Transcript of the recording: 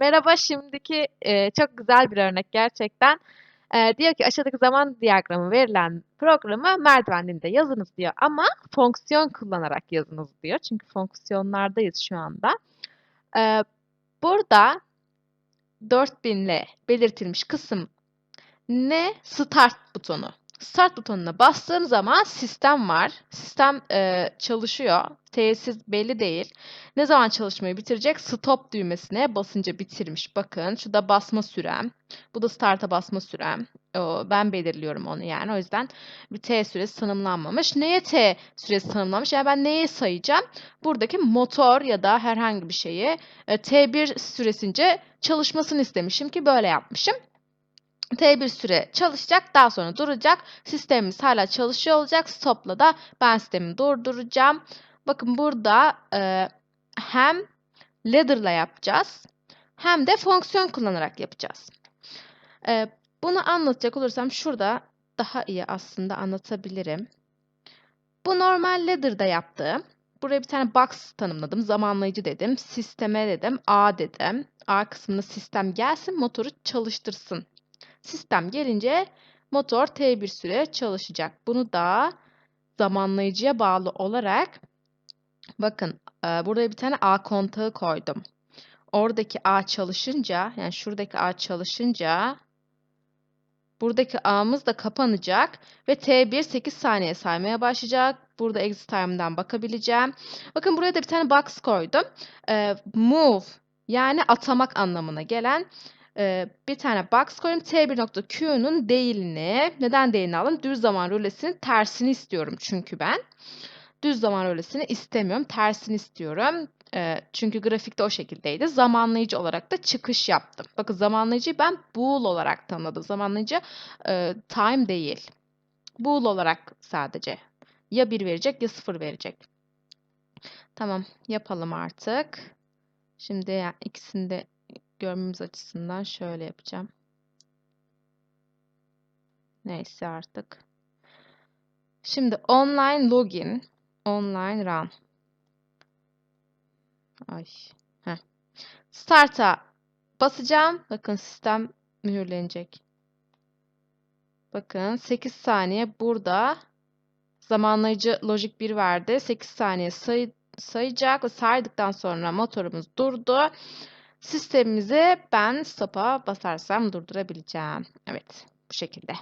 Merhaba, şimdiki e, çok güzel bir örnek gerçekten. E, diyor ki aşağıdaki zaman diyagramı verilen programı merdiven dilinde yazınız diyor ama fonksiyon kullanarak yazınız diyor. Çünkü fonksiyonlardayız şu anda. E, burada 4000 ile belirtilmiş kısım ne? Start butonu. Start butonuna bastığım zaman sistem var. Sistem e, çalışıyor. Tesis belli değil. Ne zaman çalışmayı bitirecek? Stop düğmesine basınca bitirmiş. Bakın şu da basma sürem. Bu da start'a basma sürem. O, ben belirliyorum onu yani. O yüzden bir T süresi tanımlanmamış. Neye T süresi tanımlanmış? Yani ben neye sayacağım? Buradaki motor ya da herhangi bir şeyi e, T1 süresince çalışmasını istemişim ki böyle yapmışım. T1 süre çalışacak, daha sonra duracak. Sistemimiz hala çalışıyor olacak. Stop'la da ben sistemi durduracağım. Bakın burada e, hem ladder'la yapacağız hem de fonksiyon kullanarak yapacağız. E, bunu anlatacak olursam şurada daha iyi aslında anlatabilirim. Bu normal ladder'da yaptığım. Buraya bir tane box tanımladım. Zamanlayıcı dedim. Sisteme dedim. A dedim. A kısmına sistem gelsin, motoru çalıştırsın Sistem gelince motor T1 süre çalışacak. Bunu da zamanlayıcıya bağlı olarak bakın e, burada bir tane A kontağı koydum. Oradaki A çalışınca yani şuradaki A çalışınca buradaki A'mız da kapanacak ve T1 8 saniye saymaya başlayacak. Burada exit time'dan bakabileceğim. Bakın buraya da bir tane box koydum. E, move yani atamak anlamına gelen e, bir tane box koyayım. T1.Q'nun değilini, neden değilini alın? Düz zaman rölesinin tersini istiyorum çünkü ben. Düz zaman rölesini istemiyorum. Tersini istiyorum. E, çünkü grafikte o şekildeydi. Zamanlayıcı olarak da çıkış yaptım. Bakın zamanlayıcıyı ben bool olarak tanımladım. Zamanlayıcı e, time değil. Bool olarak sadece. Ya 1 verecek ya 0 verecek. Tamam yapalım artık. Şimdi yani ikisini de görmemiz açısından şöyle yapacağım. Neyse artık. Şimdi online login, online run. Ay. Heh. Start'a basacağım. Bakın sistem mühürlenecek. Bakın 8 saniye burada zamanlayıcı logic 1 verdi. 8 saniye say sayacak ve saydıktan sonra motorumuz durdu. Sistemimizi ben stop'a basarsam durdurabileceğim. Evet bu şekilde.